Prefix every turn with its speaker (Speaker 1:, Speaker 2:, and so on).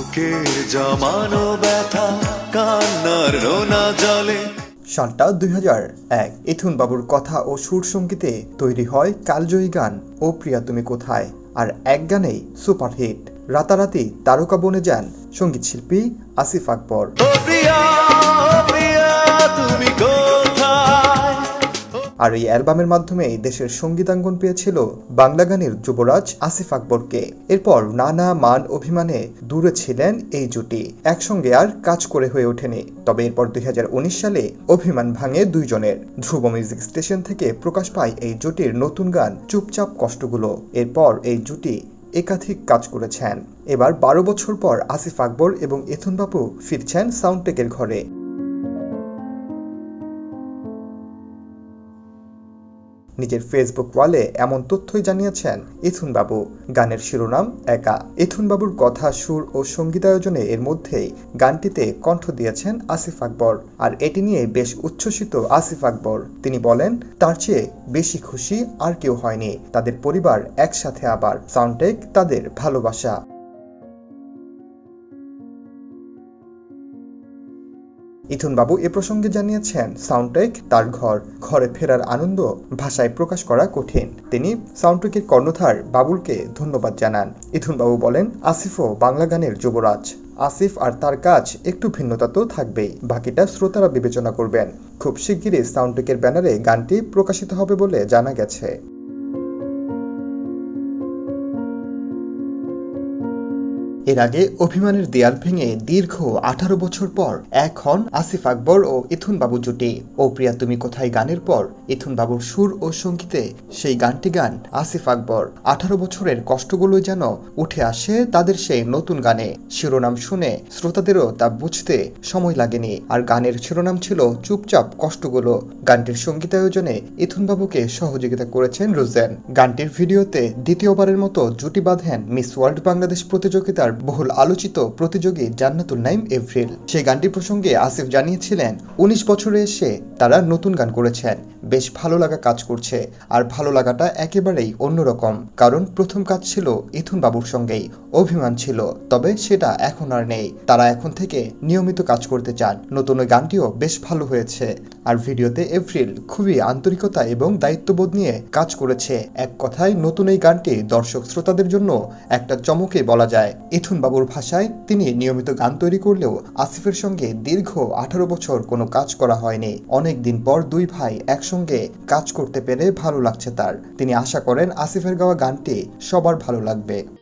Speaker 1: বুকের জমানো ব্যথা কান্নার রোনা জলে।
Speaker 2: সালটা দুই হাজার এক ইথুন বাবুর কথা ও সুর সঙ্গীতে তৈরি হয় কালজয়ী গান ও প্রিয়া তুমি কোথায়? আর এক গানেই সুপারহিট রাতারাতি তারকা বনে যান সংগীত শিল্পী আসিফ আকবর।
Speaker 1: প্রিয়া প্রিয়া তুমি কোথায়
Speaker 2: আর এই অ্যালবামের মাধ্যমে দেশের সঙ্গীতাঙ্গন পেয়েছিল বাংলা গানের যুবরাজ আসিফ আকবরকে। এরপর নানা মান অভিমানে দূরে ছিলেন এই জুটি। একসঙ্গে আর কাজ করে হয়ে ওঠেনি। তবে এরপর দুই হাজার উনিশ সালে অভিমান ভাঙে দুইজনের। ধ্রুব মিউজিক স্টেশন থেকে প্রকাশ পায় এই জুটির নতুন গান চুপচাপ কষ্টগুলো। এরপর এই জুটি একাধিক কাজ করেছেন। এবার বারো বছর পর আসিফ আকবর এবং এথুন বাবু ফিরছেন সাউন্ডটেকের ঘরে। নিজের ফেসবুক ওয়ালে এমন তথ্যই জানিয়েছেন ইথুন বাবু গানের শিরোনাম একা। ইথুন বাবুর কথা, সুর ও সঙ্গীতায়োজনে এর মধ্যেই গানটিতে কণ্ঠ দিয়েছেন আসিফ আকবর। আর এটি নিয়ে বেশ উচ্ছ্বসিত আসিফ আকবর। তিনি বলেন, তার চেয়ে বেশি খুশি আর কেউ হয়নি। তাদের পরিবার একসাথে আবার। সাউন্ডটেক তাদের ভালোবাসা। ইথুন বাবু এ প্রসঙ্গে জানিয়েছেন সাউন্ডটেক তার ঘর। ঘরে ফেরার আনন্দ ভাষায় প্রকাশ করা কঠিন। তিনি সাউন্ডটেকের কর্ণধার বাবুলকে ধন্যবাদ জানান। ইথুন বাবু বলেন আসিফও বাংলা গানের যুবরাজ। আসিফ আর তার কাজ একটু ভিন্নতা তো থাকবেই। বাকিটা শ্রোতারা বিবেচনা করবেন। খুব শিগগিরই সাউন্ডটেকের ব্যানারে গানটি প্রকাশিত হবে বলে জানা গেছে। এর আগে অভিমানের দেয়াল ভেঙে দীর্ঘ আঠারো বছর পর এক হন আসিফ আকবর ও ইথুন বাবু জুটি। ও প্রিয়া, তুমি কোথায় গানের পর? ইথুন বাবুর সুর ও সঙ্গীতে সেই গানটি গান আসিফ আকবর। আঠারো বছরের কষ্টগুলো যেন উঠে আসে তাদের সেই নতুন গানে। শিরোনাম শুনে শ্রোতাদেরও তা বুঝতে সময় লাগেনি। আর গানের শিরোনাম ছিল চুপচাপ কষ্টগুলো। গানটির সঙ্গীতায়োজনে ইথুন বাবুকে সহযোগিতা করেছেন রোজেন। গানটির ভিডিওতে দ্বিতীয়বারের মতো জুটি বাঁধেন মিস ওয়ার্ল্ড বাংলাদেশ প্রতিযোগিতার বহুল আলোচিত প্রতিযোগী জান্নাতুল নাইম এভরিল সেই গানটি প্রসঙ্গে আসিফ জানিয়েছিলেন, উনিশ বছরে এসে তারা নতুন গান করেছেন। বেশ ভালো লাগা কাজ করছে, আর ভালো লাগাটা একেবারেই অন্যরকম। কারণ প্রথম কাজ ছিল ইথুন বাবুর সঙ্গেই, অভিমান ছিল, তবে সেটা এখন আর নেই। তারা এখন থেকে নিয়মিত কাজ করতে চান। নতুন ওই গানটিও বেশ ভালো হয়েছে। আর ভিডিওতে এপ্রিল খুবই আন্তরিকতা এবং দায়িত্ববোধ নিয়ে কাজ করেছে। এক কথায়, নতুন এই গানটি দর্শক শ্রোতাদের জন্য একটা চমকে বলা যায়। ইথুন বাবুর ভাষায় তিনি নিয়মিত গান তৈরি করলেও আসিফের সঙ্গে দীর্ঘ আঠারো বছর কোনো কাজ করা হয়নি। অনেক দিন পর দুই ভাই একসঙ্গে কাজ করতে পেরে ভালো লাগছে তার। তিনি আশা করেন আসিফের গাওয়া গানটি সবার ভালো লাগবে।